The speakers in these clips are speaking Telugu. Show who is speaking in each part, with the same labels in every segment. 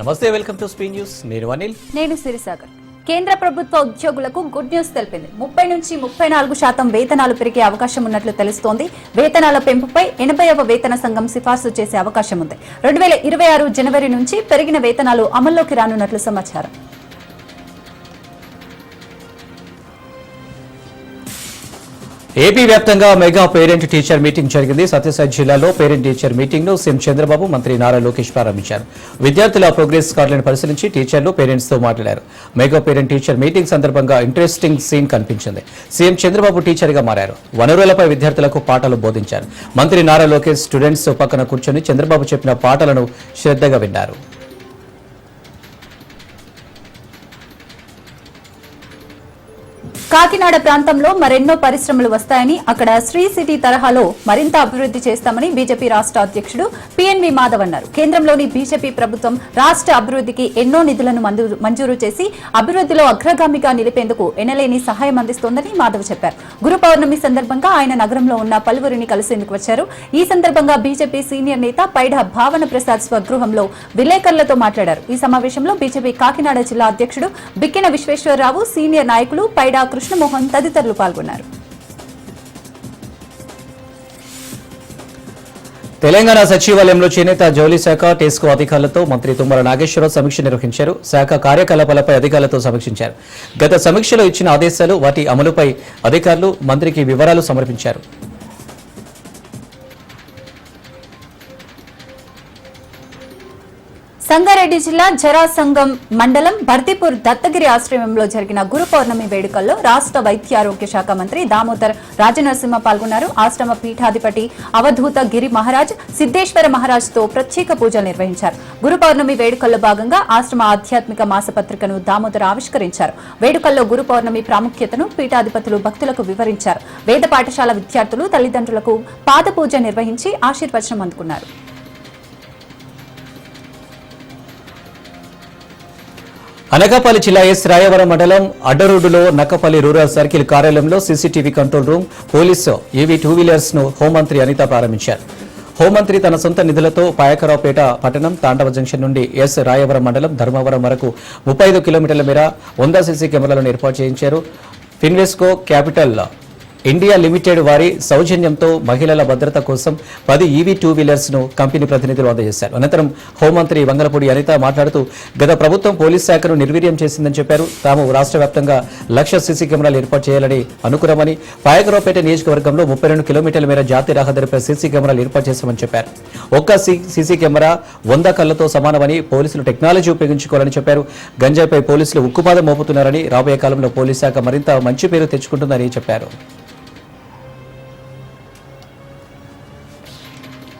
Speaker 1: నమస్తే వెల్కమ్ టు స్పీ న్యూస్. నేను అనిల్.
Speaker 2: నేను సిరిసాగర్. కేంద్ర ప్రభుత్వ ఉద్యోగులకు గుడ్ న్యూస్ తెలిపింది. ముప్పై నుంచి ముప్పై నాలుగు శాతం వేతనాలు పెరిగే అవకాశం ఉన్నట్లు తెలుస్తోంది. వేతనాల పెంపుపై ఎనభైవ వేతన సంఘం సిఫార్సు చేసే అవకాశం ఉంది. రెండు వేల ఇరవై ఆరు జనవరి నుంచి పెరిగిన వేతనాలు అమల్లోకి రానున్నట్లు సమాచారం.
Speaker 1: ఏపీ వ్యాప్తంగా మెగా పేరెంట్ టీచర్ మీటింగ్ జరిగింది. సత్యసాయి జిల్లాలో పేరెంట్ టీచర్ మీటింగ్ను సీఎం చంద్రబాబు మంత్రి నారా లోకేష్ ప్రారంభించారు. విద్యార్థుల ప్రోగ్రెస్ కార్డులను పరిశీలించి టీచర్లు పేరెంట్స్తో మాట్లాడారు. మెగా పేరెంట్ టీచర్ మీటింగ్ సందర్భంగా ఇంట్రెస్టింగ్ సీన్ కనిపించింది. సీఎం చంద్రబాబు టీచర్గా మారారు. వనరులపై విద్యార్థులకు పాఠాలు బోధించారు. మంత్రి నారా లోకేష్ స్టూడెంట్స్ పక్కన కూర్చొని చంద్రబాబు చెప్పిన పాటలను శ్రద్ధగా విన్నారు.
Speaker 2: కాకినాడ ప్రాంతంలో మరెన్నో పరిశ్రమలు వస్తాయని అక్కడ శ్రీ సిటీ తరహాలో మరింత అభివృద్ధి చేస్తామని బీజేపీ రాష్ట్ర అధ్యక్షుడు పిఎన్వి మాధవ్ అన్నారు. కేంద్రంలోని బీజేపీ ప్రభుత్వం రాష్ట్ర అభివృద్ధికి ఎన్నో నిధులను మంజూరు- మంజూరు చేసి అభివృద్ధిలో అగ్రగామిగా నిలిపేందుకు ఎనలేని సహాయం అందిస్తోందని మాధవ్ చెప్పారు. గురు పౌర్ణమి సందర్భంగా ఆయన నగరంలో ఉన్న పలువురిని కలిసేందుకు వచ్చారు. ఈ సందర్భంగా బీజేపీ సీనియర్ నేత పైడ భావన ప్రసాద్ స్వగృహంలో విలేకరులతో మాట్లాడారు. ఈ సమావేశంలో బీజేపీ కాకినాడ జిల్లా అధ్యక్షుడు బిక్కిన విశ్వేశ్వరరావు సీనియర్ నాయకులు పైడా కృష్ణమోహన్ తదితరులు పాల్గొన్నారు.
Speaker 1: తెలంగాణ సచివాలయంలో చేనేత జౌలి శాఖ టెస్కో అధికారులతో మంత్రి తుమ్మల నాగేశ్వరరావు సమీక్ష నిర్వహించారు. శాఖ కార్యకలాపాలపై అధికారులతో సమీక్షించారు. గత సమీక్షలో ఇచ్చిన ఆదేశాలు వాటి అమలుపై అధికారులు మంత్రికి వివరాలు సమర్పించారు.
Speaker 2: సంగారెడ్డి జిల్లా జరాసంగం మండలం భర్తీపూర్ దత్తగిరి ఆశ్రమంలో జరిగిన గురు పౌర్ణమి వేడుకల్లో రాష్ట్ర వైద్యారోగ్య శాఖ మంత్రి దామోదర్ రాజనరసింహ పాల్గొన్నారు. ఆశ్రమ పీఠాధిపతి అవధూత గిరి మహారాజ్ సిద్ధేశ్వర మహారాజ్తో ప్రత్యేక పూజలు నిర్వహించారు. గురు పౌర్ణమి వేడుకల్లో భాగంగా ఆశ్రమ ఆధ్యాత్మిక మాసపత్రికను దామోదర్ ఆవిష్కరించారు. వేడుకల్లో గురు పౌర్ణమి ప్రాముఖ్యతను పీఠాధిపతులు భక్తులకు వివరించారు. వేద పాఠశాల విద్యార్థులు తల్లిదండ్రులకు పాద పూజ నిర్వహించి ఆశీర్వచనం అందుకున్నారు.
Speaker 1: అనకాపల్లి జిల్లా ఎస్ రాయవరం మండలం అడ్డరోడ్డులో నక్కపల్లి రూరల్ సర్కిల్ కార్యాలయంలో CCTV control room police EV two వీలర్స్ను హోంమంత్రి అనిత ప్రారంభించారు. హోంమంత్రి తన సొంత నిధులతో పాయకరావుపేట పట్టణం తాండవ జంక్షన్ నుండి ఎస్ రాయవరం మండలం ధర్మవరం వరకు ముప్పై ఐదు కిలోమీటర్ల మేర వంద సీసీ కెమెరాలను ఏర్పాటు చేయించారు. ఫిన్వెస్కో క్యాపిటల్ ఇండియా లిమిటెడ్ వారి సౌజన్యంతో మహిళల భద్రత కోసం పది ఈవీ టూ వీలర్స్ను కంపెనీ ప్రతినిధులు అందజేశారు. అనంతరం హోంమంత్రి వంగలపూడి అనిత మాట్లాడుతూ గత ప్రభుత్వం పోలీస్ శాఖను నిర్వీర్యం చేసిందని చెప్పారు. తాము రాష్ట్ర వ్యాప్తంగా లక్ష సీసీ కెమెరాలు ఏర్పాటు చేయాలని అనుకున్నామని పాయకరావుపేట నియోజకవర్గంలో ముప్పై రెండు కిలోమీటర్ల మేర జాతీయ రహదారిపై సీసీ కెమెరాలు ఏర్పాటు చేశామని చెప్పారు. ఒక్క సీ- సీసీ కెమెరా వంద కళ్ళతో సమానమని పోలీసులు టెక్నాలజీ ఉపయోగించుకోవాలని చెప్పారు. గంజాయిపై పోలీసులు ఉక్కుపాదం మోపుతున్నారని రాబోయే కాలంలో పోలీస్ శాఖ మరింత మంచి పేరు తెచ్చుకుంటుందని చెప్పారు.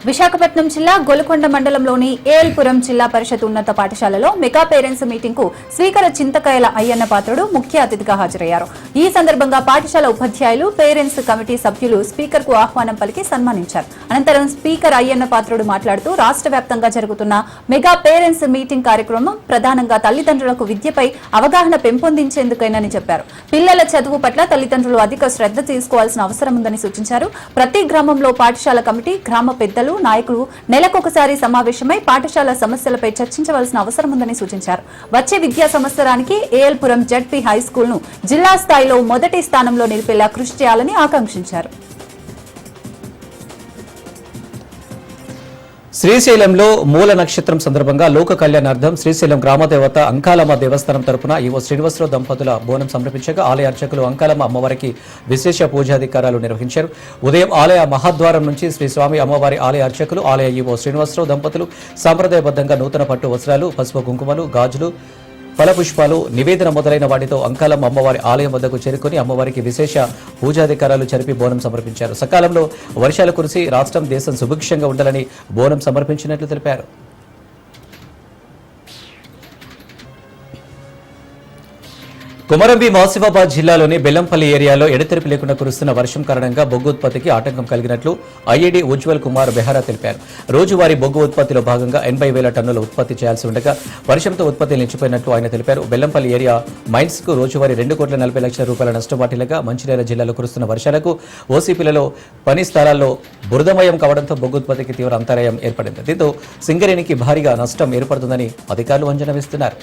Speaker 2: విశాఖపట్నం జిల్లా గోలకొండ మండలంలోని ఏఎల్పురం జిల్లా పరిషత్ ఉన్నత పాఠశాలలో మెగా పేరెంట్స్ మీటింగ్కు స్పీకర్ చింతకాయల అయ్యన్న పాత్రుడు ముఖ్య అతిథిగా హాజరయ్యారు. ఈ సందర్భంగా పాఠశాల ఉపాధ్యాయులు పేరెంట్స్ కమిటీ సభ్యులు స్పీకర్కు ఆహ్వానం పలికి సన్మానించారు. అనంతరం స్పీకర్ అయ్యన్న పాత్రుడు మాట్లాడుతూ రాష్ట్ర వ్యాప్తంగా జరుగుతున్న మెగా పేరెంట్స్ మీటింగ్ కార్యక్రమం ప్రధానంగా తల్లిదండ్రులకు విద్యపై అవగాహన పెంపొందించేందుకైనని చెప్పారు. పిల్లల చదువు పట్ల తల్లిదండ్రులు అధిక శ్రద్ధ తీసుకోవాల్సిన అవసరం ఉందని సూచించారు. ప్రతి గ్రామంలో పాఠశాల కమిటీ గ్రామ పెద్దలు నాయకులు నెలకొకసారి సమావేశమై పాఠశాల సమస్యలపై చర్చించవలసిన అవసరం ఉందని సూచించారు. వచ్చే విద్యా సంవత్సరానికి ఏఎల్పురం జడ్పీ హై స్కూల్ను జిల్లా స్థాయిలో మొదటి స్థానంలో నిలిపేలా కృషి చేయాలని ఆకాంక్షించారు.
Speaker 1: శ్రీశైలంలో మూల నక్షత్రం సందర్భంగా లోక కళ్యాణార్థం శ్రీశైలం గ్రామదేవత అంకాలమ్మ దేవస్థానం తరపున ఈవో శ్రీనివాసరావు దంపతుల బోనం సమర్పించగా ఆలయ అర్చకులు అంకాలమ్మ అమ్మవారికి విశేష పూజాధికారాలు నిర్వహించారు. ఉదయం ఆలయ మహాద్వారం నుంచి శ్రీ స్వామి అమ్మవారి ఆలయ అర్చకులు ఆలయ ఈవో శ్రీనివాసరావు దంపతులు సాంప్రదాయబద్ధంగా నూతన పట్టు వస్త్రాలు పసుపు కుంకుమలు గాజులు ఫలపుష్పాలు నివేదన మొదలైన వాటితో అంకాలం అమ్మవారి ఆలయం వద్దకు చేరుకుని అమ్మవారికి విశేష పూజాధికారాలు జరిపి బోనం సమర్పించారు. సకాలంలో వర్షాలు కురిసి రాష్ట్రం దేశం సుభిక్షంగా ఉండాలని బోనం సమర్పించినట్లు తెలిపారు. కొమరంబి మహసిబాబాద్ జిల్లాలోని బెల్లంపల్లి ఏరియాలో ఎడతెరిపి లేకుండా కురుస్తున్న వర్షం కారణంగా బొగ్గు ఉత్పత్తికి ఆటంకం కలిగినట్లు ఐఐడి ఉజ్వల్ కుమార్ బెహరా తెలిపారు. రోజువారీ బొగ్గు ఉత్పత్తిలో భాగంగా ఎనభై వేల టన్నుల ఉత్పత్తి చేయాల్సి ఉండగా వర్షంతో ఉత్పత్తి నిలిచిపోయినట్లు ఆయన తెలిపారు. బెల్లంపల్లి ఏరియా మైన్స్కు రోజువారీ రెండు కోట్ల నలభై లక్షల రూపాయల నష్టం వాటిల్లగా మంచిర్యాల జిల్లాలో కురుస్తున్న వర్షాలకు ఓసీపీలలో పని స్థలాల్లో బురదమయం కావడంతో బొగ్గు ఉత్పత్తికి తీవ్ర అంతరాయం ఏర్పడింది. దీంతో సింగరేణికి భారీగా నష్టం ఏర్పడుతుందని అధికారులు అంచనా వేస్తున్నారు.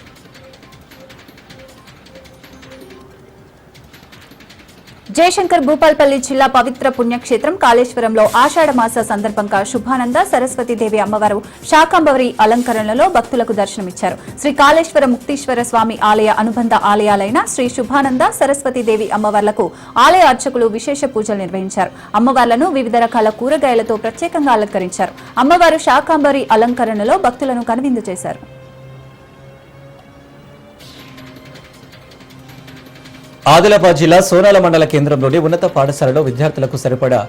Speaker 2: జయశంకర్ భూపాల్పల్లి జిల్లా పవిత్ర పుణ్యక్షేత్రం కాళేశ్వరంలో ఆషాఢ మాస సందర్భంగా శుభానంద సరస్వతీదేవి అమ్మవారు శాకాంబవరి అలంకరణలో భక్తులకు దర్శనమిచ్చారు. శ్రీ కాళేశ్వర ముక్తీశ్వర స్వామి ఆలయ అనుబంధ ఆలయాలైన శ్రీ శుభానంద సరస్వతీదేవి అమ్మవార్లకు ఆలయ అర్చకులు విశేష పూజలు నిర్వహించారు. అమ్మవార్లను వివిధ రకాల కూరగాయలతో ప్రత్యేకంగా అలంకరించారు. అమ్మవారు శాకాంబరి అలంకరణలో భక్తులను కనువిందు చేశారు.
Speaker 1: ఆదిలాబాద్ జిల్లా సోనాల మండల కేంద్రంలోని ఉన్నత పాఠశాలలో విద్యార్థులకు సరిపడా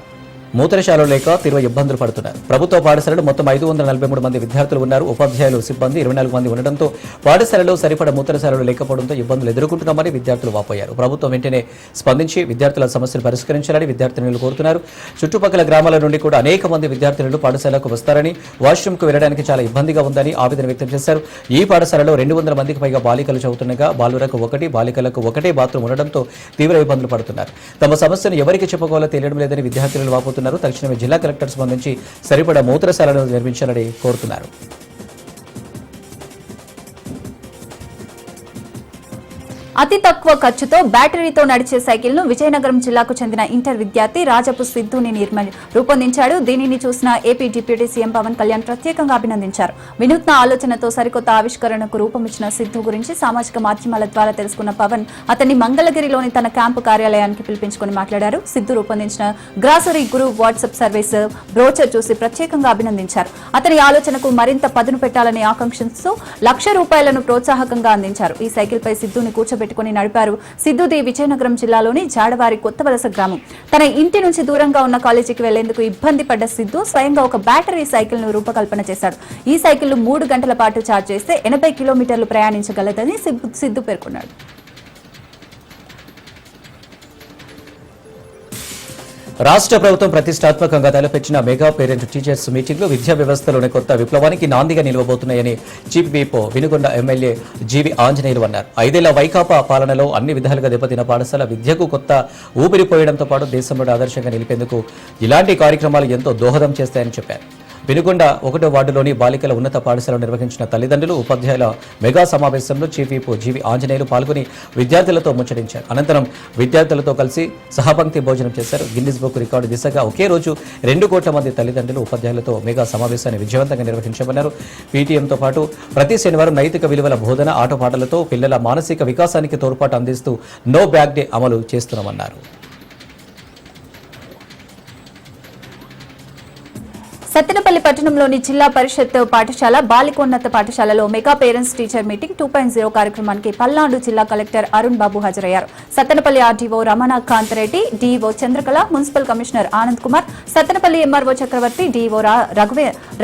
Speaker 1: మూత్రశాలలు లేక తీవ్ర ఇబ్బందులు పడుతున్నారు. ప్రభుత్వ పాఠశాలలో మొత్తం ఐదు వందల నలభై మూడు మంది విద్యార్థులు ఉన్నారు. ఉపాధ్యాయులు సిబ్బంది ఇరవై నాలుగు మంది ఉండడంతో పాఠశాలలో సరిపడా మూత్రశాలలు లేకపోవడంతో ఇబ్బందులు ఎదుర్కొంటున్నామని విద్యార్థులు వాపోయారు. ప్రభుత్వం వెంటనే స్పందించి విద్యార్థుల సమస్యలు పరిష్కరించాలని విద్యార్థినులు కోరుతున్నారు. చుట్టుపక్కల గ్రామాల నుండి కూడా అనేక మంది విద్యార్థినులు పాఠశాలకు వస్తారని వాష్రూమ్కు వెళ్ళడానికి చాలా ఇబ్బందిగా ఉందని ఆవేదన వ్యక్తం చేశారు. ఈ పాఠశాలలో రెండు వందల మందికి పైగా బాలికలు చదువుతుండగా బాలురకు ఒకటి బాలికలకు ఒకటే బాత్రూమ్ ఉండడంతో తీవ్ర ఇబ్బందులు పడుతున్నారు. తమ సమస్యను ఎవరికి చెప్పుకోవాలో తెలియడం లేదని విద్యార్థులు వాపోతున్నారు. తక్షణమే జిల్లా కలెక్టర్ స్పందించి సరిపడా మూత్రశాలను నిర్మించాలని కోరుతున్నారు.
Speaker 2: అతి తక్కువ ఖర్చుతో బ్యాటరీతో నడిచే సైకిల్ను విజయనగరం జిల్లాకు చెందిన ఇంటర్ విద్యార్థి రాజపు సిద్ధుని నిర్మ రూపొందించాడు. దీనిని చూసిన AP deputy CM Pawan Kalyan ప్రత్యేకంగా అభినందించారు. వినూత్న ఆలోచనతో సరికొత్త ఆవిష్కరణకు రూపమిచ్చిన సిద్ధు గురించి సామాజిక మాధ్యమాల ద్వారా తెలుసుకున్న పవన్ అతన్ని మంగళగిరిలోని తన క్యాంపు కార్యాలయానికి పిలిపించుకుని మాట్లాడారు. సిద్ధు రూపొందించిన grocery Guru WhatsApp service brochure చూసి ప్రత్యేకంగా అభినందించారు. అతని ఆలోచనకు మరింత పదును పెట్టాలని ఆకాంక్షిస్తూ లక్ష రూపాయలను ప్రోత్సాహకంగా అందించారు. ఈ సైకిల్ పై సిద్ధుని పెట్టుకుని నడిపారు సిద్ధుది విజయనగరం జిల్లాలోని జాడవారి కొత్త వలస గ్రామం. తన ఇంటి నుంచి దూరంగా ఉన్న కాలేజీకి వెళ్ళేందుకు ఇబ్బంది పడ్డ సిద్ధు స్వయంగా ఒక బ్యాటరీ సైకిల్ను రూపకల్పన చేశాడు. ఈ సైకిల్ మూడు గంటల పాటు ఛార్జ్ చేస్తే ఎనభై కిలోమీటర్లు ప్రయాణించగలదని సిద్దు సిద్ధు పేర్కొన్నాడు.
Speaker 1: రాష్ట్ర ప్రభుత్వం ప్రతిష్టాత్మకంగా తలపెట్టిన మెగా పేరెంట్ టీచర్స్ మీటింగ్లు విద్యా వ్యవస్థలోని కొత్త విప్లవానికి నాందిగా నిలవబోతున్నాయని chief whip Vinukonda MLA GV Anjaneyulu అన్నారు. ఐదేళ్ళ వైకాపా పాలనలో అన్ని విధాలుగా దెబ్బతిన్న పాఠశాల విద్యకు కొత్త ఊపిరిపోయడంతో పాటు దేశంలో ఆదర్శంగా నిలిపేందుకు ఇలాంటి కార్యక్రమాలు ఎంతో దోహదం చేస్తాయని చెప్పారు. వినుకొండ ఒకటో వార్డులోని బాలికల ఉన్నత పాఠశాల నిర్వహించిన తల్లిదండ్రులు ఉపాధ్యాయుల మెగా సమావేశంలో చీఫ్ విప్ జీవి ఆంజనేయులు పాల్గొని విద్యార్థులతో ముచ్చటించారు. అనంతరం విద్యార్థులతో కలిసి సహపంక్తి భోజనం చేశారు. గిన్నిస్ బుక్ రికార్డు దిశగా ఒకే రోజు రెండు కోట్ల మంది తల్లిదండ్రులు ఉపాధ్యాయులతో మెగా సమావేశాన్ని విజయవంతంగా నిర్వహించమన్నారు పీటీఎంతో పాటు ప్రతి శనివారం నైతిక విలువల బోధన ఆటపాటలతో పిల్లల మానసిక వికాసానికి తోడ్పాటు అందిస్తూ నో బ్యాగ్ డే అమలు చేస్తున్నామన్నారు.
Speaker 2: సత్తెనపల్లి పట్టణంలోని జిల్లా పరిషత్ పాఠశాల బాలికోన్నత పాఠశాలలో mega parents teacher meeting two point zero కార్యక్రమానికి పల్నాడు జిల్లా కలెక్టర్ అరుణ్ బాబు హాజరయ్యారు. Sattenapalli RDO Ramana Kantareddy DEO Chandrakala municipal commissioner Anand Kumar Sattenapalli MRO Chakravarthi DO రా-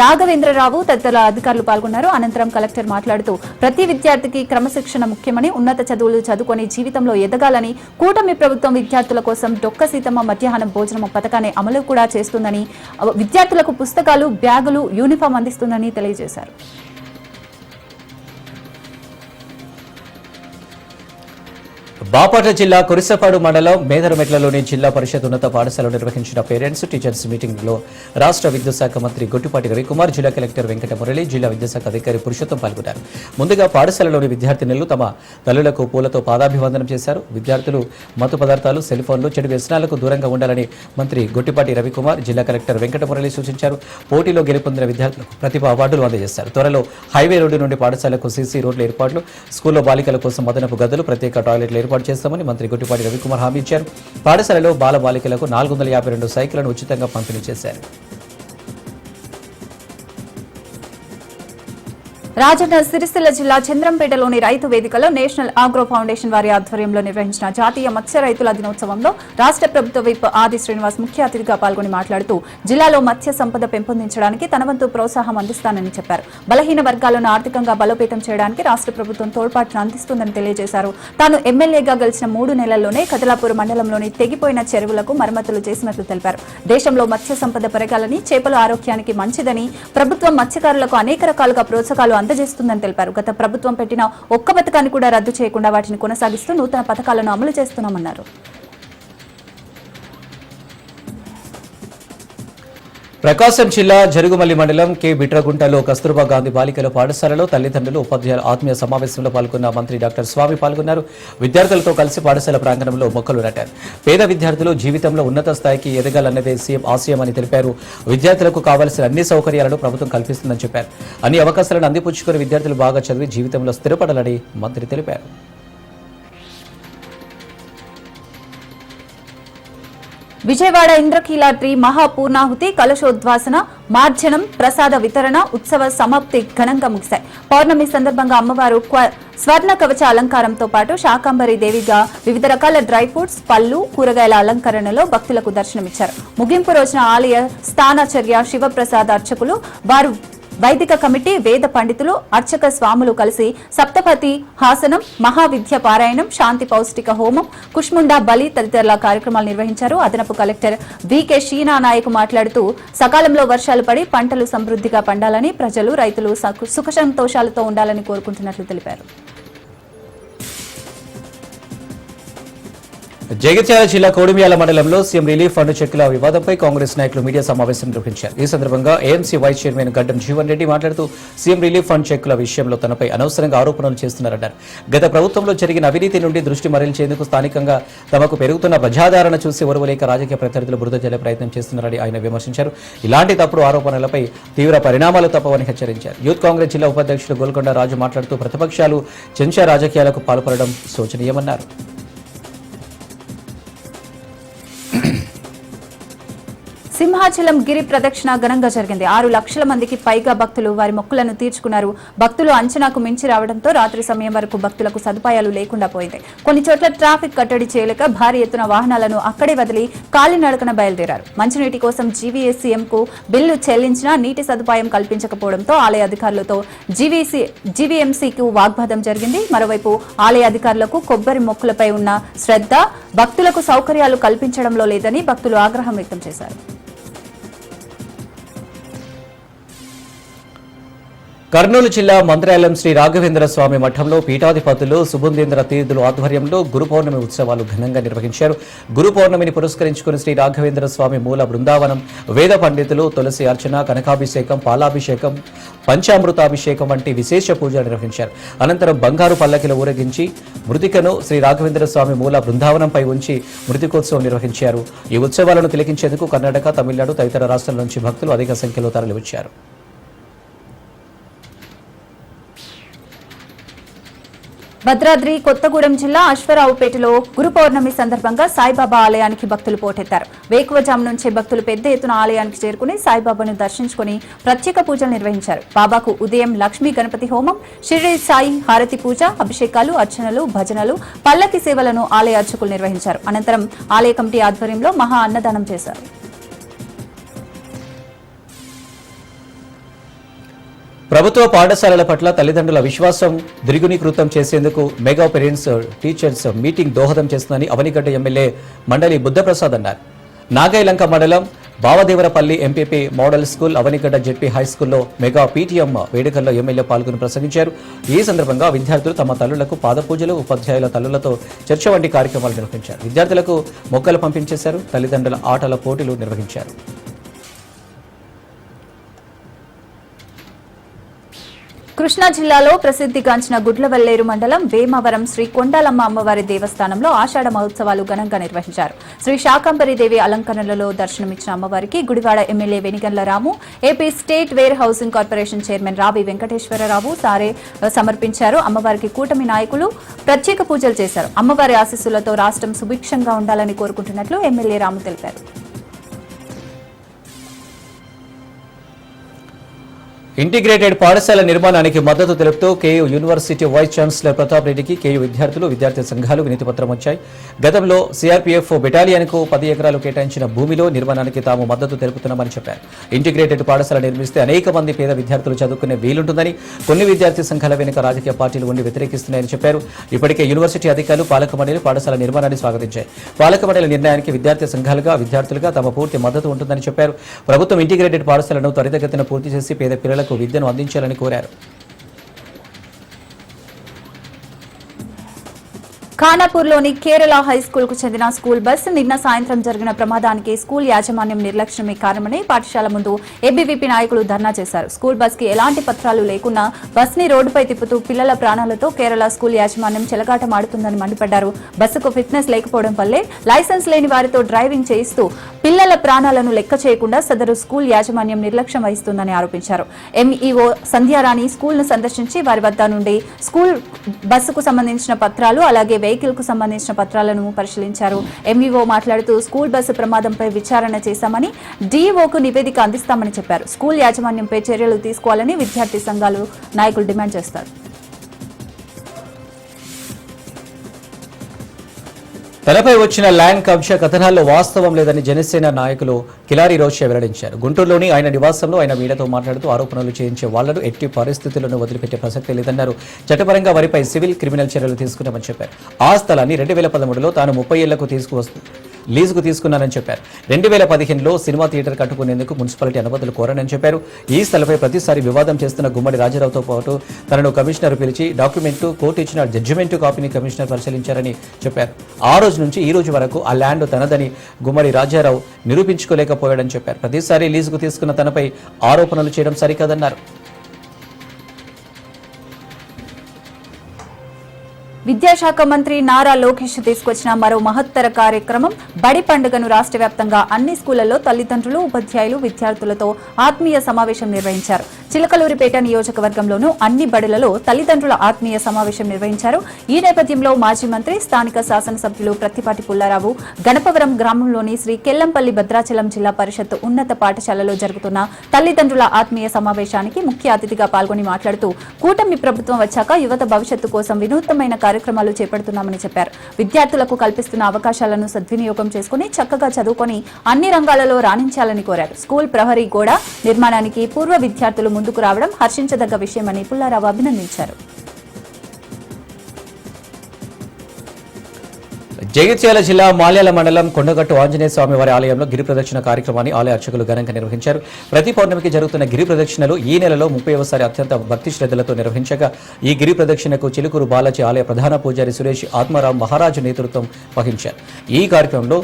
Speaker 2: రాఘవేంద్రరావు తదితర అధికారులు పాల్గొన్నారు. అనంతరం కలెక్టర్ మాట్లాడుతూ ప్రతి విద్యార్థికి క్రమశిక్షణ ముఖ్యమని ఉన్నత చదువులు చదువుకొని జీవితంలో ఎదగాలని కూటమి ప్రభుత్వం విద్యార్థుల కోసం డొక్క సీతమ్మ మధ్యాహ్నం భోజనం పథకాన్ని అమలు కూడా చేస్తుందని విద్యార్థులకు పుస్తకాలు బ్యాగులు యూనిఫామ్ అందిస్తుందని తెలియజేశారు.
Speaker 1: బాపట్ల జిల్లా కురిసపాడు మండలం మేదరమెట్లలోని జిల్లా పరిషత్ ఉన్నత పాఠశాలలో నిర్వహించిన పేరెంట్స్ టీచర్స్ మీటింగ్లో రాష్ట్ర విద్యుత్ శాఖ మంత్రి గొట్టిపాటి రవికుమార్ జిల్లా కలెక్టర్ వెంకట మురళి జిల్లా విద్యాశాఖ అధికారి పురుషోత్తం పాల్గొన్నారు. ముందుగా పాఠశాలలోని విద్యార్థినులు తమ తల్లులకు పూలతో పాదాభివందనం చేశారు. విద్యార్థులు మత్తు పదార్థాలు సెల్ ఫోన్లు చెడు వ్యసనాలకు దూరంగా ఉండాలని మంత్రి గొట్టిపాటి రవికుమార్ జిల్లా కలెక్టర్ వెంకట మురళి సూచించారు. పోటీలో గెలుపొందిన విద్యార్థులకు ప్రతిభ అవార్డులు అందజేశారు. త్వరలో హైవే రోడ్డు నుండి పాఠశాలకు సీసీ రోడ్ల ఏర్పాట్లు స్కూల్లో బాలికల కోసం మదనపు గదులు ప్రత్యేక టాయిలెట్లు ఏర్పాటు చేస్తామని మంత్రి గుట్టిపాటి రవికుమార్ హామీ ఇచ్చారు. పాఠశాలలో బాల బాలికలకు నాలుగు వందల యాభై రెండు సైకిళ్ళను ఉచితంగా పంపిణీ చేశారు.
Speaker 2: రాజన్న సిరిసిల్ల జిల్లా చంద్రంపేటలోని రైతు వేదికలో నేషనల్ ఆగ్రో ఫౌండేషన్ వారి ఆధ్వర్యంలో నిర్వహించిన జాతీయ మత్స్య రైతుల దినోత్సవంలో రాష్ట్ర ప్రభుత్వ విప్ ఆది శ్రీనివాస్ ముఖ్య అతిథిగా పాల్గొని మాట్లాడుతూ జిల్లాలో మత్స్య సంపద పెంపొందించడానికి తన వంతు ప్రోత్సాహం అందిస్తానని చెప్పారు. బలహీన వర్గాలను ఆర్థికంగా బలోపేతం చేయడానికి రాష్ట్ర ప్రభుత్వం తోడ్పాటును అందిస్తుందని తెలియజేశారు. తాను ఎమ్మెల్యేగా గెలిచిన మూడు నెలల్లోనే కదలాపూర్ మండలంలోని తెగిపోయిన చెరువులకు మరమ్మతులు చేసినట్లు తెలిపారు. దేశంలో మత్స్య సంపద పెరగాలని చేపల ఆరోగ్యానికి మంచిదని ప్రభుత్వం మత్స్యకారులకు అనేక రకాలుగా ప్రోత్సాహాలు అందజేస్తుందని తెలిపారు. గత ప్రభుత్వం పెట్టిన ఒక్క పథకాన్ని కూడా రద్దు చేయకుండా వాటిని కొనసాగిస్తూ నూతన పథకాలను అమలు చేస్తున్నామన్నారు.
Speaker 1: ప్రకాశం జిల్లా జరుగుమల్లి మండలం కె బిట్రగుంటలో కస్తూర్బా గాంధీ బాలికల పాఠశాలలో తల్లిదండ్రులు ఉపాధ్యాయుల ఆత్మీయ సమావేశంలో పాల్గొన్న మంత్రి డాక్టర్ స్వామి పాల్గొన్నారు. విద్యార్థులతో కలిసి పాఠశాల ప్రాంగణంలో మొక్కలు నాటారు. పేద విద్యార్థులు జీవితంలో ఉన్నత స్థాయికి ఎదగాలన్నదే సీఎం ఆశయమని తెలిపారు. విద్యార్థులకు కావాల్సిన అన్ని సౌకర్యాలను ప్రభుత్వం కల్పిస్తుందని చెప్పారు. అన్ని అవకాశాలను అందిపుచ్చుకుని విద్యార్థులు బాగా చదివి జీవితంలో స్థిరపడాలని మంత్రి తెలిపారు.
Speaker 2: విజయవాడ ఇంద్రకీలాద్రి మహాపూర్ణాహుతి కలశోద్వాసన మార్జనం ప్రసాద వితరణ ఉత్సవ సమాప్తి ఘనంగా ముగిశాయి. పౌర్ణమి సందర్భంగా అమ్మవారు స్వర్ణ కవచ అలంకారంతో పాటు శాకాంబరి దేవిగా వివిధ రకాల డ్రై ఫ్రూట్స్ పళ్ళు కూరగాయల అలంకరణలో భక్తులకు దర్శనమిచ్చారు. ముగింపు రోజున ఆలయ స్థానాచర్య శివప్రసాద్ అర్చకులు వారు వైదిక కమిటీ వేద పండితులు అర్చక స్వాములు కలిసి సప్తపతి హాసనం మహావిద్య పారాయణం శాంతి పౌష్టిక హోమం కుష్ముండా బలి తదితరుల కార్యక్రమాలు నిర్వహించారు. అదనపు కలెక్టర్ వికే షీనా నాయక్ మాట్లాడుతూ సకాలంలో వర్షాలు పడి పంటలు సమృద్ధిగా పండాలని ప్రజలు రైతులు సకు- సుఖ సంతోషాలతో ఉండాలని కోరుకుంటున్నట్లు తెలిపారు.
Speaker 1: జగిత్యాల జిల్లా కోడిమియాల మండలంలో సీఎం రిలీఫ్ ఫండ్ చెక్కుల వివాదంపై కాంగ్రెస్ నాయకులు మీడియా సమావేశం నిర్వహించారు. ఈ సందర్భంగా ఏఎంసీ వైస్ చైర్మన్ గడ్డం జీవన్ రెడ్డి మాట్లాడుతూ సీఎం రిలీఫ్ ఫండ్ చెక్కుల విషయంలో తనపై అనవసరంగా ఆరోపణలు చేస్తున్నారన్నారు. గత ప్రభుత్వంలో జరిగిన అవినీతి నుండి దృష్టి మరల్చేందుకు స్థానికంగా తమకు పెరుగుతున్న ప్రజాదరణ చూసి ఒరవలేక రాజకీయ ప్రత్యర్థులు బురద జల్లే ప్రయత్నం చేస్తున్నారని ఆయన విమర్శించారు. ఇలాంటి తప్పుడు ఆరోపణలపై తీవ్ర పరిణామాలు తప్పవని హెచ్చరించారు. యూత్ కాంగ్రెస్ జిల్లా ఉపాధ్యక్షులు గోల్కొండ రాజు మాట్లాడుతూ ప్రతిపక్షాలు చెంచా రాజకీయాలకు పాల్పడడం శోచనీయమన్నారు.
Speaker 2: సింహాచలం గిరి ప్రదక్షిణ ఘనంగా జరిగింది. ఆరు లక్షల మందికి పైగా భక్తులు వారి మొక్కులను తీర్చుకున్నారు. భక్తులు అంచనాకు మించి రావడంతో రాత్రి సమయం వరకు భక్తులకు సదుపాయాలు లేకుండా పోయింది. కొన్ని చోట్ల ట్రాఫిక్ కట్టడి చేయలేక భారీ ఎత్తున వాహనాలను అక్కడే వదిలి కాలినడకన బయలుదేరారు. మంచినీటి కోసం జీవీఎస్సీఎం కు బిల్లు చెల్లించినా నీటి సదుపాయం కల్పించకపోవడంతో ఆలయ అధికారులతో జీవీసీ జీవీఎంసీకి వాగ్వాదం జరిగింది. మరోవైపు ఆలయ అధికారులకు కొబ్బరి మొక్కులపై ఉన్న శ్రద్ధ భక్తులకు సౌకర్యాలు కల్పించడంలో లేదని భక్తులు ఆగ్రహం వ్యక్తం చేశారు.
Speaker 1: కర్నూలు జిల్లా మంత్రాలయం శ్రీ రాఘవేంద్ర స్వామి మఠంలో పీఠాధిపతులు సుబుందేంద్ర తీర్థుల ఆధ్వర్యంలో గురు పౌర్ణమి ఉత్సవాలు ఘనంగా నిర్వహించారు. గురు పౌర్ణమిని పురస్కరించుకుని శ్రీ రాఘవేంద్ర స్వామి మూల బృందావనం వేద పండితులు తులసి అర్చన కనకాభిషేకం పాలాభిషేకం పంచామృతాభిషేకం వంటి విశేష పూజలు నిర్వహించారు. అనంతరం బంగారు పల్లకిలో ఊరేగించి మృతికను శ్రీ రాఘవేంద్ర స్వామి మూల బృందావనంపై ఉంచి మృతికోత్సవం నిర్వహించారు. ఈ ఉత్సవాలను తిలకించేందుకు కర్ణాటక తమిళనాడు తదితర రాష్ట్రాల నుంచి భక్తులు అధిక సంఖ్యలో తరలివచ్చారు.
Speaker 2: భద్రాద్రి కొత్తగూడెం జిల్లా అశ్వరావుపేటలో గురు పౌర్ణమి సందర్భంగా సాయిబాబా ఆలయానికి భక్తులు పోటెత్తారు. వేకువజాము నుంచే భక్తులు పెద్ద ఎత్తున ఆలయానికి చేరుకుని సాయిబాబాను దర్శించుకుని ప్రత్యేక పూజలు నిర్వహించారు. బాబాకు ఉదయం లక్ష్మీ గణపతి హోమం షిరిడి సాయి హారతి పూజ అభిషేకాలు అర్చనలు భజనలు పల్లకి సేవలను ఆలయ అర్చకులు నిర్వహించారు. అనంతరం ఆలయ కమిటీ ఆధ్వర్యంలో మహా అన్నదానం చేశారు.
Speaker 1: ప్రభుత్వ పాఠశాలల పట్ల తల్లిదండ్రుల విశ్వాసం ద్విగుణీకృతం చేసేందుకు మెగా పేరెంట్స్ టీచర్స్ మీటింగ్ దోహదం చేస్తుందని అవనిగడ్డ ఎమ్మెల్యే మండలి బుద్ధప్రసాద్ అన్నారు. నాగైలంక మండలం Bavadevarapalli MPP model school Avanigadda ZP high స్కూల్లో మెగా పీటీఎం వేడుకల్లో ఎమ్మెల్యే పాల్గొని ప్రసంగించారు. ఈ సందర్భంగా విద్యార్థులు తమ తల్లులకు పాదపూజలు ఉపాధ్యాయుల తల్లులతో చర్చ వంటి కార్యక్రమాలు నిర్వహించారు. విద్యార్థులకు మొక్కలు పంపించేశారు. తల్లిదండ్రుల ఆటల పోటీలు నిర్వహించారు.
Speaker 2: కృష్ణా జిల్లాలో ప్రసిద్ధిగాంచిన గుడ్లవల్లేరు మండలం వేమవరం శ్రీ కొండాలమ్మ అమ్మవారి దేవస్థానంలో ఆషాఢ మహోత్సవాలు ఘనంగా నిర్వహించారు. శ్రీ శాకంబరి దేవి అలంకరణలలో దర్శనమిచ్చిన అమ్మవారికి Gudivada MLA Venigandla Ramu AP state warehousing corporation chairman Ravi Venkateswararao సారే సమర్పించారు. అమ్మవారికి కూటమి నాయకులు ప్రత్యేక పూజలు చేశారు. అమ్మవారి ఆశీస్సులతో రాష్ట్రం సుభిక్షంగా ఉండాలని కోరుకుంటున్నట్లు ఎమ్మెల్యే రాము తెలిపారు.
Speaker 1: ఇంటిగ్రేటెడ్ పాఠశాల నిర్మాణానికి మద్దతు తెలుపుతూ KU university vice chancellor Pratap రెడ్డికి కేయూ విద్యార్థులు విద్యార్థి సంఘాలు వినతిపత్రం వచ్చాయి. గతంలో సిఆర్పీఎఫ్ బెటాలియన్కు పది ఎకరాలు కేటాయించిన భూమిలో నిర్మాణానికి తాము మద్దతు తెలుపుతున్నామని చెప్పారు. ఇంటిగ్రేటెడ్ పాఠశాల నిర్మిస్తే అనేక మంది పేద విద్యార్థులు చదువుకునే వీలుంటుందని కొన్ని విద్యార్థి సంఘాల వెనుక రాజకీయ పార్టీలు ఉండి వ్యతిరేకిస్తున్నాయని చెప్పారు. ఇప్పటికే యూనివర్సిటీ అధికారులు పాలక మండలి పాఠశాల నిర్మాణాన్ని స్వాగతించాయి. పాలక మండలి నిర్ణయానికి విద్యార్థి సంఘాలుగా విద్యార్థులుగా తమ పూర్తి మద్దతు ఉంటుందని చెప్పారు. ప్రభుత్వం ఇంటిగ్రేటెడ్ పాఠశాలను త్వరితగతిన పూర్తి చేసి పేద పిల్లలకు విద్యను అందించాలని కోరారు.
Speaker 2: ఖానాపూర్లోని కేరళ హై స్కూల్కు చెందిన స్కూల్ బస్ నిన్న సాయంత్రం జరిగిన ప్రమాదానికి స్కూల్ యాజమాన్యం నిర్లక్ష్యమే కారణమని పాఠశాల ముందు ఏబీవీపీ నాయకులు ధర్నా చేశారు. స్కూల్ బస్కి ఎలాంటి పత్రాలు లేకున్నా బస్ని రోడ్డుపై తిప్పుతూ పిల్లల ప్రాణాలతో కేరళ స్కూల్ యాజమాన్యం చెలగాటమాడుతుందని మండిపడ్డారు. బస్సుకు ఫిట్నెస్ లేకపోవడం వల్లే లైసెన్స్ లేని వారితో డ్రైవింగ్ చేయిస్తూ పిల్లల ప్రాణాలను లెక్క చేయకుండా సదరు స్కూల్ యాజమాన్యం నిర్లక్ష్యం వహిస్తుందని ఆరోపించారు. ఎంఈఓ సంధ్యారాణి స్కూల్ను సందర్శించి వారి వద్ద నుండి స్కూల్ బస్సుకు సంబంధించిన పత్రాలు అలాగే వెహికల్కు సంబంధించిన పత్రాలను పరిశీలించారు. ఎంఈఓ మాట్లాడుతూ స్కూల్ బస్సు ప్రమాదంపై విచారణ చేశామని డిఓకు నివేదిక అందిస్తామని చెప్పారు. స్కూల్ యాజమాన్యంపై చర్యలు తీసుకోవాలని విద్యార్థి సంఘాలు నాయకులు డిమాండ్ చేస్తారు.
Speaker 1: తనపై వచ్చిన ల్యాండ్ కబ్జా కథనాల్లో వాస్తవం లేదని జనసేన నాయకులు కిలారి రోషే వెల్లడించారు. గుంటూరులోని ఆయన నివాసంలో ఆయన మీడియాతో మాట్లాడుతూ ఆరోపణలు చేయించే వాళ్ళను ఎట్టి పరిస్థితులను వదిలిపెట్టే ప్రసక్తి లేదన్నారు. చట్టపరంగా వారిపై సివిల్ క్రిమినల్ చర్యలు తీసుకున్నామని చెప్పారు. ఆ స్థలాన్ని రెండు వేల పదమూడులో తాను ముప్పై ఏళ్ళకు తీసుకువస్తూ లీజుకు తీసుకున్నానని చెప్పారు. రెండు వేల పదిహేనులో సినిమా థియేటర్ కట్టుకునేందుకు మున్సిపాలిటీ అనుమతులు కోరనని చెప్పారు. ఈ స్థలంపై ప్రతిసారి వివాదం చేస్తున్న గుమ్మడి రాజారావుతో పాటు తనను కమిషనర్ పిలిచి డాక్యుమెంట్ కోర్టు ఇచ్చిన జడ్జిమెంట్ కాపీని కమిషనర్ పరిశీలించారని చెప్పారు. ఆ రోజు నుంచి ఈ రోజు వరకు ఆ ల్యాండ్ తనదని గుమ్మడి రాజారావు నిరూపించుకోలేకపోయాడని చెప్పారు. ప్రతిసారి లీజుకు తీసుకున్న తనపై ఆరోపణలు చేయడం సరికాదన్నారు.
Speaker 2: విద్యాశాఖ మంత్రి నారా లోకేష్ తీసుకొచ్చిన మరో మహత్తర కార్యక్రమం బడి పండుగను రాష్ట్ర వ్యాప్తంగా అన్ని స్కూళ్ళలో తల్లిదండ్రులు ఉపాధ్యాయులు విద్యార్థులతో ఆత్మీయ సమావేశం నిర్వహించారు. చిలకలూరిపేట నియోజకవర్గంలోనూ అన్ని బడులలో తల్లిదండ్రుల ఆత్మీయ సమావేశం నిర్వహించారు. ఈ నేపథ్యంలో మాజీ మంత్రి స్థానిక శాసనసభ్యులు ప్రత్తిపాటి పుల్లారావు గణపవరం గ్రామంలోని శ్రీ కెల్లంపల్లి భద్రాచలం జిల్లా పరిషత్ ఉన్నత పాఠశాలలో జరుగుతున్న తల్లిదండ్రుల ఆత్మీయ సమావేశానికి ముఖ్య అతిథిగా పాల్గొని మాట్లాడుతూ కూటమి ప్రభుత్వం వచ్చాక యువత భవిష్యత్తు కోసం వినూత్నమైన కార్యక్రమాలు చేపడుతున్నామని చెప్పారు. విద్యార్థులకు కల్పిస్తున్న అవకాశాలను సద్వినియోగం చేసుకుని చక్కగా చదువుకొని అన్ని రంగాలలో రాణించాలని కోరారు. స్కూల్ ప్రహరీ గోడ నిర్మాణానికి పూర్వ విద్యార్థులు ముందుకు రావడం హర్షించదగ్గ విషయమని పుల్లారావు అభినందించారు.
Speaker 1: జగిత్యాల జిల్లా మాల్యాల మండలం కొండగట్టు ఆంజనేయ స్వామి వారి ఆలయంలో గిరి ప్రదక్షిణ కార్యక్రమాన్ని ఆలయ అర్చకులు ఘనంగా నిర్వహించారు. ప్రతి పౌర్ణమికి జరుగుతున్న గిరి ప్రదక్షిణలు ఈ నెలలో ముప్పై ఒకసారి అత్యంత భక్తి శ్రద్ధలతో నిర్వహించగా ఈ గిరి ప్రదక్షిణకు చిలుకూరు బాలాజీ ఆలయ ప్రధాన పూజారి సురేష్ ఆత్మారాం మహారాజు నేతృత్వం వహించారు. ఈ కార్యక్రమంలో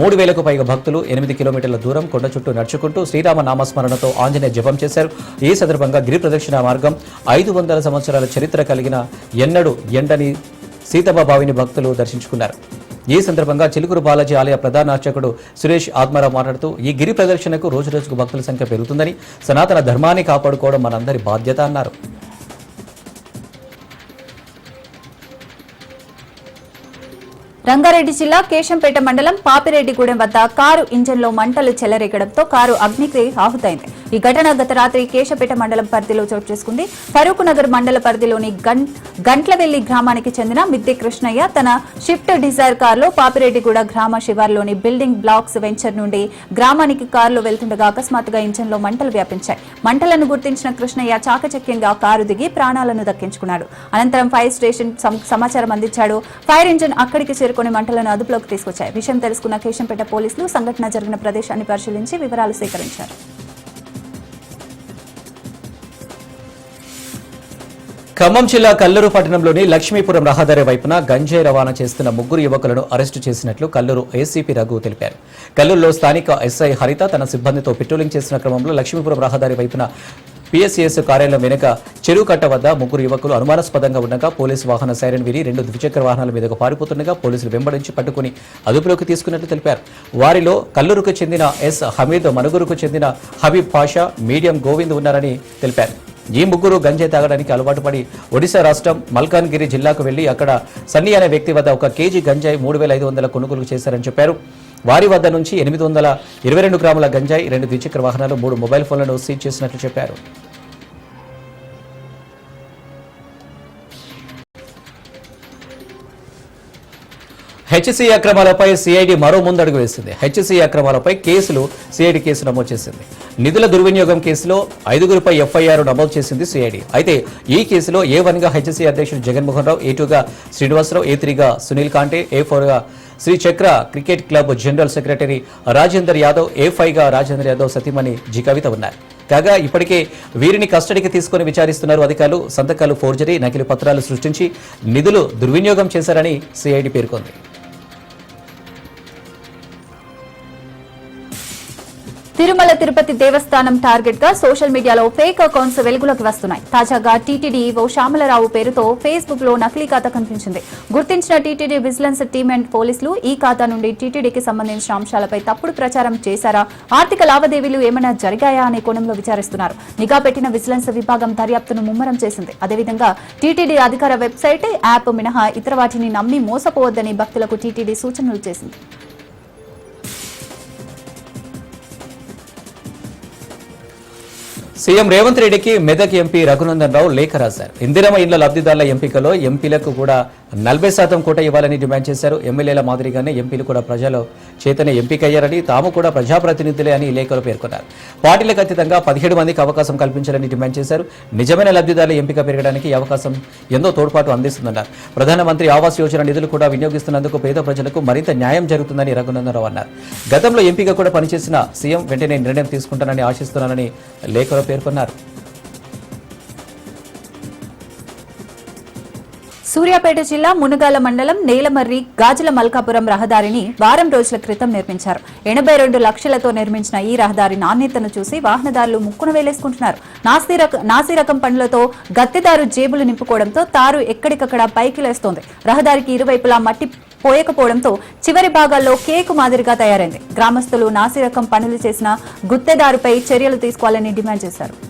Speaker 1: మూడు వేలకు పైగా భక్తులు ఎనిమిది కిలోమీటర్ల దూరం కొండ చుట్టూ నడుచుకుంటూ శ్రీరామ నామస్మరణతో ఆంజనేయ జపం చేశారు. ఈ సందర్భంగా గిరి ప్రదక్షిణ మార్గం ఐదు వందల సంవత్సరాల చరిత్ర కలిగిన ఎన్నడూ ఎండని సీతమ్మ బావిని భక్తులు దర్శించుకున్నారు. ఈ సందర్భంగా చిలుకూరు బాలాజీ ఆలయ ప్రధాన అర్చకుడు సురేష్ ఆత్మారావు మాట్లాడుతూ ఈ గిరి ప్రదర్శనకు రోజు రోజుకు భక్తుల సంఖ్య పెరుగుతుందని సనాతన ధర్మాన్ని కాపాడుకోవడం మనందరి బాధ్యత అన్నారు.
Speaker 2: రంగారెడ్డి జిల్లా కేశంపేట మండలం పాపిరెడ్డిగూడెం వద్ద కారు ఇంజన్లో మంటలు చెలరేగడంతో కారు అగ్నికి ఆహుతైంది. ఈ ఘటన గత రాత్రి కేశపేట మండలం పరిధిలో చోటు చేసుకుంది. ఫరూక్ నగర్ మండల పరిధిలోని గంట్లవెల్లి గ్రామానికి చెందిన మిద్దె కృష్ణయ్య తన షిఫ్ట్ డిజైర్ కారులో పాపిరెడ్డిగూడ గ్రామ శివార్లోని బిల్డింగ్ బ్లాక్స్ వెంచర్ నుండి గ్రామానికి కారులో వెళ్తుండగా అకస్మాత్తుగా ఇంజన్లో మంటలు వ్యాపించాయి. మంటలను గుర్తించిన కృష్ణయ్య చాకచక్యంగా కారు దిగి ప్రాణాలను దక్కించుకున్నాడు. అనంతరం ఫైర్ స్టేషన్ సమాచారం అందించాడు. ఫైర్ ఇంజిన్ అక్కడికి చేరుకుని మంటలను అదుపులోకి తీసుకొచ్చాయి. విషయం తెలుసుకున్న కేశంపేట పోలీసులు సంఘటన జరిగిన ప్రదేశాన్ని పరిశీలించి వివరాలు సేకరించారు.
Speaker 1: ఖమ్మం జిల్లా కల్లూరు పట్టణంలోని లక్ష్మీపురం రహదారి వైపున గంజాయి రవాణా చేస్తున్న ముగ్గురు యువకులను అరెస్టు చేసినట్లు కల్లూరు ఏసీపీ రఘు తెలిపారు. కల్లూరులో స్థానిక ఎస్ఐ హరిత తన సిబ్బందితో పెట్రోలింగ్ చేసిన క్రమంలో లక్ష్మీపురం రహదారి వైపున పిఎస్సిఎస్ కార్యాలయం వెనుక చెరువు కట్ట వద్ద ముగ్గురు యువకులు అనుమానాస్పదంగా ఉండగా పోలీసు వాహన సైరన్ విని రెండు ద్విచక్ర వాహనాల మీదకు పారిపోతుండగా పోలీసులు వెంబడించి పట్టుకుని అదుపులోకి తీసుకున్నట్లు తెలిపారు. వారిలో కల్లూరుకు చెందిన ఎస్ హమీద్ మనుగురుకు చెందిన హబీబ్ పాషా మీడియం గోవింద్ ఉన్నారని తెలిపారు. ఈ ముగ్గురు గంజాయి తాగడానికి అలవాటు పడి ఒడిశా రాష్ట్రం మల్కాన్గిరి జిల్లాకు వెళ్ళి అక్కడ సన్నీ అనే వ్యక్తి వద్ద ఒక కేజీ గంజాయి మూడు వేల ఐదు వందల కొనుగోలు చేశారని చెప్పారు. వారి వద్ద నుంచి ఎనిమిది వందల ఇరవై రెండు గ్రాముల గంజాయి రెండు ద్విచక్ర వాహనాలు మూడు మొబైల్ ఫోన్లను సీజ్ చేసినట్లు చెప్పారు. హెచ్సి అక్రమాలపై సిఐడి మరో ముందడుగు వేసింది. హెచ్సి అక్రమాలపై కేసులు సిఐడి కేసు నమోదు చేసింది. నిధుల దుర్వినియోగం కేసులో ఐదుగురిపై ఎఫ్ఐఆర్ నమోదు చేసింది సిఐడి. అయితే ఈ కేసులో ఏ వన్గా హెచ్సి అధ్యక్షుడు జగన్మోహన్ రావు ఏ టూగా శ్రీనివాసరావు ఏ త్రీగా Sunil Kante A ఫోర్గా Sri Chakra cricket club general secretary Rajender Yadav A ఫైవ్గా Rajender Yadav సతీమణి జి కవిత ఉన్నారు. కాగా ఇప్పటికే వీరిని కస్టడీకి తీసుకుని విచారిస్తున్నారు అధికారులు. సంతకాలు ఫోర్జరీ నకిలీ పత్రాలు సృష్టించి నిధులు దుర్వినియోగం చేశారని సిఐడి పేర్కొంది.
Speaker 2: తిరుమల తిరుపతి దేవస్థానం టార్గెట్గా సోషల్ మీడియాలో ఫేక్ అకౌంట్స్ వెలుగులోకి వస్తున్నాయి. తాజాగా టీటీడీ ఓ శ్యామలరావు పేరుతో ఫేస్బుక్లో నకిలీ ఖాతా కనిపించింది. గుర్తించిన టీటీడీ విజిలెన్స్ టీమ్ అండ్ పోలీసులు ఈ ఖాతా నుండి టీటీడీకి సంబంధించిన అంశాలపై తప్పుడు ప్రచారం చేశారా? ఆర్థిక లావాదేవీలు ఏమైనా జరిగాయా అనే కోణంలో విచారిస్తున్నారు. నిఘా పెట్టిన విజిలెన్స్ విభాగం దర్యాప్తును ముమ్మరం చేసింది. అదేవిధంగా టీటీడీ అధికార వెబ్సైట్ యాప్ మినహా ఇతర వాటిని నమ్మి మోసపోవద్దని భక్తులకు టీటీడీ సూచనలు చేసింది.
Speaker 1: సీఎం రేవంత్ రెడ్డికి మెదక్ ఎంపీ రఘునందన్ రావు లేఖ రాశారు. ఇందిరమ్మ ఇండ్ల లబ్ధిదారుల ఎంపికలో ఎంపీలకు కూడా నలభై శాతం కోట ఇవ్వాలని డిమాండ్ చేశారు. ఎమ్మెల్యేల మాదిరిగానే ఎంపీలు కూడా ప్రజల చేతనే ఎంపికయ్యారని తాము కూడా ప్రజాప్రతినిధులే అని లేఖలో పేర్కొన్నారు. పార్టీలకు అతీతంగా పదిహేడు మందికి అవకాశం కల్పించాలని డిమాండ్ చేశారు. నిజమైన లబ్ధిదారుల ఎంపిక పెరగడానికి అవకాశం ఎంతో తోడ్పాటు అందిస్తుందన్నారు. ప్రధానమంత్రి ఆవాస్ యోజన నిధులు కూడా వినియోగిస్తున్నందుకు పేద ప్రజలకు మరింత న్యాయం జరుగుతుందని రఘునందన్ రావు అన్నారు. గతంలో ఎంపీగా కూడా పనిచేసిన సీఎం వెంటనే నిర్ణయం తీసుకుంటానని ఆశిస్తున్నానని లేఖలో పేర్కొన్నారు.
Speaker 2: సూర్యాపేట జిల్లా మునగాల మండలం నేలమర్రి గాజుల మల్కాపురం రహదారిని వారం రోజుల క్రితం నిర్మించారు. ఎనభై రెండు లక్షలతో నిర్మించిన ఈ రహదారి నాణ్యతను చూసి వాహనదారులు ముక్కున వేలేసుకుంటున్నారు. నాసి రక నాసి రకం పనులతో గత్తెదారు జేబులు నింపుకోవడంతో తారు ఎక్కడికక్కడ పైకి లేస్తోంది. రహదారికి ఇరువైపులా మట్టి పోయకపోవడంతో చివరి భాగాల్లో కేకు మాదిరిగా తయారైంది. గ్రామస్తులు నాసిరకం పనులు చేసిన గుత్తేదారుపై చర్యలు తీసుకోవాలని డిమాండ్ చేశారు.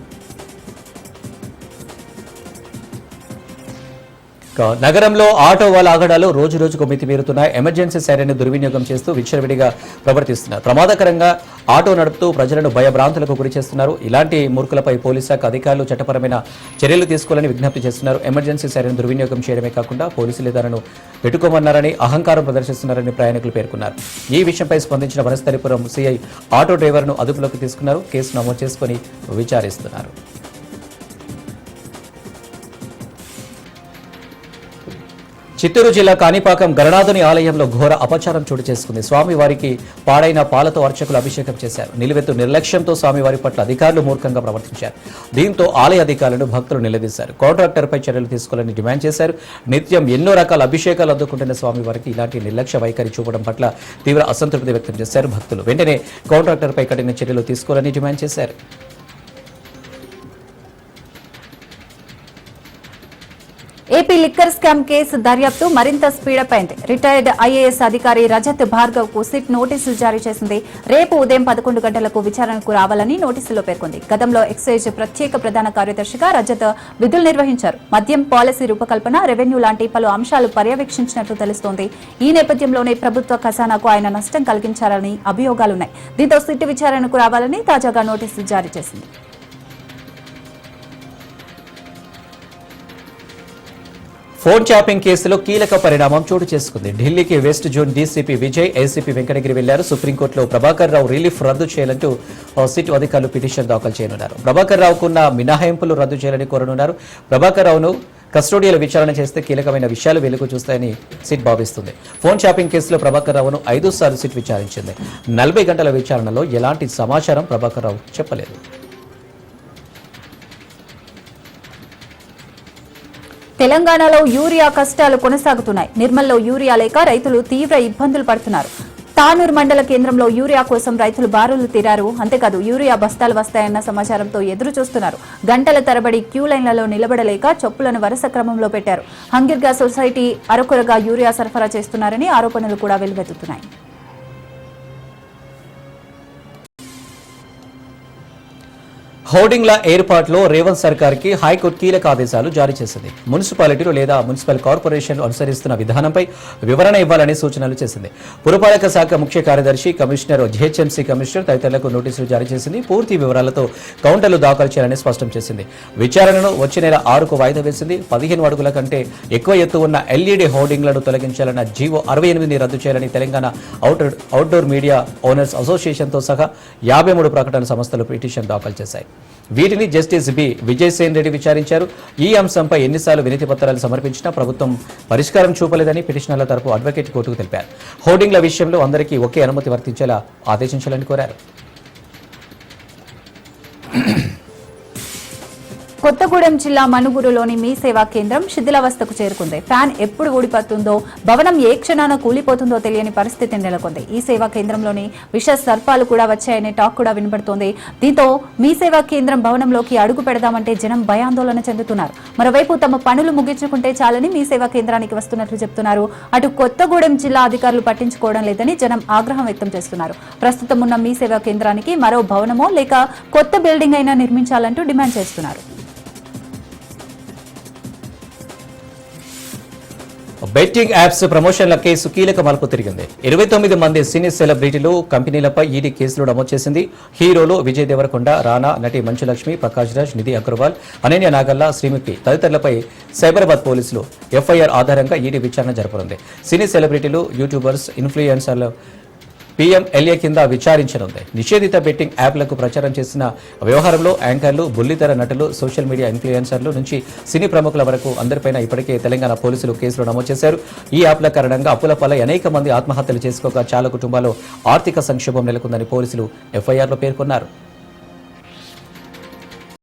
Speaker 1: నగరంలో ఆటో వాళ్ళ ఆగడాలు రోజు రోజుకు మితిమీరుతున్నాయి. ఎమర్జెన్సీ సైరన్ దుర్వినియోగం చేస్తూ విచ్చలవిడిగా ప్రవర్తిస్తున్నారు. ప్రమాదకరంగా ఆటో నడుపుతూ ప్రజలను భయభ్రాంతులకు గురి చేస్తున్నారు. ఇలాంటి మూర్ఖులపై పోలీస్ శాఖ అధికారులు చట్టపరమైన చర్యలు తీసుకోవాలని విజ్ఞప్తి చేస్తున్నారు. ఎమర్జెన్సీ సైరన్ దుర్వినియోగం చేయడమే కాకుండా పోలీసులు తనను పెట్టుకోమన్నారని అహంకారం ప్రదర్శిస్తున్నారని ప్రయాణికులు పేర్కొన్నారు. ఈ విషయంపై స్పందించిన వనస్థలిపురం సిఐ ఆటో డ్రైవర్ను అదుపులోకి తీసుకున్నారు. కేసు నమోదు చేసుకుని విచారిస్తున్నారు. చిత్తూరు జిల్లా కాణిపాకం గరణాథుని ఆలయంలో ఘోర అపచారం చోటు చేసుకుంది. స్వామివారికి పాడైన పాలతో అర్చకులు అభిషేకం చేశారు. నిలువెత్తు నిర్లక్ష్యంతో స్వామివారి పట్ల అధికారులు మూర్ఖంగా ప్రవర్తించారు. దీంతో ఆలయ అధికారులను భక్తులు నిలదీశారు. కాంట్రాక్టర్పై చర్యలు తీసుకోవాలని డిమాండ్ చేశారు. నిత్యం ఎన్నో రకాల అభిషేకాలు అందుకుంటున్న స్వామివారికి ఇలాంటి నిర్లక్ష్య వైఖరి చూపడం పట్ల తీవ్ర అసంతృప్తి వ్యక్తం చేశారు భక్తులు. వెంటనే కాంట్రాక్టర్పై కఠిన చర్యలు తీసుకోవాలని డిమాండ్ చేశారు.
Speaker 2: ఏపీ లిక్కర్ స్కామ్ కేసు దర్యాప్తు మరింత స్పీడప్ అయింది. రిటైర్డ్ ఐఏఎస్ అధికారి రజత్ భార్గవ్కు సిట్ నోటీసులు జారీ చేసింది. రేపు ఉదయం పదకొండు గంటలకు విచారణకు రావాలని నోటీసులో పేర్కొంది. గతంలో ఎక్సైజ్ ప్రత్యేక ప్రధాన కార్యదర్శిగా రజత్ విధులు నిర్వహించారు. మద్యం పాలసీ రూపకల్పన రెవెన్యూ లాంటి పలు అంశాలు పర్యవేక్షించినట్లు తెలుస్తోంది. ఈ నేపథ్యంలోనే ప్రభుత్వ ఖజానాకు ఆయన నష్టం కలిగించారని అభియోగాలున్నాయి. దీంతో సిట్ విచారణకు రావాలని తాజాగా నోటీసులు జారీ చేసింది.
Speaker 1: ఫోన్ ట్యాపింగ్ కేసులో కీలక పరిణామం చోటు చేసుకుంది. ఢిల్లీకి west zone DCP Vijay ACP Venkatagiri వెళ్ళారు. సుప్రీంకోర్టులో ప్రభాకర్ రావు రిలీఫ్ రద్దు చేయాలంటూ ఆ, సిట్ అధికారులు పిటిషన్ దాఖలు చేయనున్నారు. ప్రభాకర్ రావుకున్న మినహాయింపులు రద్దు చేయాలని కోరనున్నారు. ప్రభాకర్ రావును కస్టోడియల్ విచారణ చేస్తే కీలకమైన విషయాలు వెలుగు చూస్తాయని సిట్ భావిస్తుంది. ఫోన్ షాపింగ్ కేసులో ప్రభాకర్ రావును ఐదు సార్లు సిట్ విచారించింది. నలభై గంటల విచారణలో ఎలాంటి సమాచారం ప్రభాకర్ రావు చెప్పలేదు.
Speaker 2: తెలంగాణలో యూరియా కష్టాలు కొనసాగుతున్నాయి. నిర్మల్లో యూరియా లేక రైతులు తీవ్ర ఇబ్బందులు పడుతున్నారు. తానూరు మండల కేంద్రంలో యూరియా కోసం రైతులు బారులు తీరారు. అంతేకాదు యూరియా బస్తాలు వస్తాయన్న సమాచారంతో ఎదురు చూస్తున్నారు. గంటల తరబడి క్యూ లైన్లలో నిలబడలేక చొప్పులను వరుస క్రమంలో పెట్టారు. హంగిర్గా సొసైటీ అరకొరగా యూరియా సరఫరా చేస్తున్నారని ఆరోపణలు కూడా వెలువెత్తుతున్నాయి.
Speaker 1: హోర్డింగ్ల ఏర్పాటులో రేవంత్ సర్కార్కి హైకోర్టు కీలక ఆదేశాలు జారీ చేసింది. మున్సిపాలిటీలు లేదా మున్సిపల్ కార్పొరేషన్లు అనుసరిస్తున్న విధానంపై వివరణ ఇవ్వాలని సూచనలు చేసింది. పురపాలక శాఖ ముఖ్య కార్యదర్శి కమిషనర్ జిహెచ్ఎంసీ కమిషనర్ తదితరులకు నోటీసులు జారీ చేసింది. పూర్తి వివరాలతో కౌంటర్లు దాఖలు చేయాలని స్పష్టం చేసింది. విచారణను వచ్చే నెల ఆరుకు వాయిదా వేసింది. పదిహేను అడుగుల కంటే ఎక్కువ ఎత్తు ఉన్న ఎల్ఈడీ హోర్డింగ్లను తొలగించాలన్న జీవో అరవై ఎనిమిదిని రద్దు చేయాలని Telangana outdoor outdoor media owners అసోసియేషన్తో సహా యాభై మూడు ప్రకటన సంస్థలు పిటిషన్ దాఖలు చేశాయి. వీటిని జస్టిస్ బి విజయసేన్ రెడ్డి విచారించారు. ఈ అంశంపై ఎన్నిసార్లు వినతి పత్రాలు సమర్పించినా ప్రభుత్వం పరిష్కారం చూపలేదని పిటిషనర్ల తరపు అడ్వకేట్ కోర్టుకు తెలిపారు. హోర్డింగ్ల విషయంలో అందరికీ ఒకే అనుమతి వర్తించేలా ఆదేశించాలని కోరారు.
Speaker 2: కొత్తగూడెం జిల్లా మనుగురులోని మీ సేవా కేంద్రం శిథిలావస్థకు చేరుకుంది. ఫ్యాన్ ఎప్పుడు ఊడిపోతుందో భవనం ఏ క్షణాన కూలిపోతుందో తెలియని పరిస్థితి నెలకొంది. ఈ సేవా కేంద్రంలోని విష సర్పాలు కూడా వచ్చాయనే టాక్ కూడా వినబడుతోంది. దీంతో మీ సేవా కేంద్రం భవనంలోకి అడుగు పెడదామంటే జనం భయాందోళన చెందుతున్నారు. మరోవైపు తమ పనులు ముగించుకుంటే చాలని మీ సేవా కేంద్రానికి వస్తున్నట్లు చెప్తున్నారు. అటు కొత్తగూడెం జిల్లా అధికారులు పట్టించుకోవడం లేదని జనం ఆగ్రహం వ్యక్తం చేస్తున్నారు. ప్రస్తుతం ఉన్న మీ సేవా కేంద్రానికి మరో భవనమో లేక కొత్త బిల్డింగ్ అయినా నిర్మించాలంటూ డిమాండ్ చేస్తున్నారు.
Speaker 1: బెట్టింగ్ యాప్స్ ప్రమోషన్ల కేసు కీలక మలుపు తిరిగింది. ఇరవై తొమ్మిది మంది సినీ సెలబ్రిటీలు కంపెనీలపై ఈడీ కేసులు నమోదు చేసింది. హీరోలు విజయ్ దేవరకొండ రానా నటి మంచులక్ష్మి ప్రకాష్ రాజ్ నిధి అగర్వాల్ అనన్య నాగల్లా శ్రీముఖి తదితరులపై సైబరాబాద్ పోలీసులు ఎఫ్ఐఆర్ ఆధారంగా ఈడీ విచారణ జరపనుంది. సినీ సెలబ్రిటీలు యూట్యూబర్స్ ఇన్ఫ్లుయెన్సర్లు పిఎంఎల్ఏ కింద విచారించనుంది. నిషేధిత బెట్టింగ్ యాప్లకు ప్రచారం చేసిన వ్యవహారంలో యాంకర్లు బుల్లితెర నటులు సోషల్ మీడియా ఇన్ఫ్లుయెన్సర్లు నుంచి సినీ ప్రముఖుల వరకు అందరిపైన ఇప్పటికే తెలంగాణ పోలీసులు కేసులు నమోదు చేశారు. ఈ యాప్ల కారణంగా అప్పుల పాలై అనేక మంది ఆత్మహత్యలు చేసుకోగా చాలా కుటుంబాల్లో ఆర్థిక సంక్షోభం నెలకొందని పోలీసులు ఎఫ్ఐఆర్లో పేర్కొన్నారు.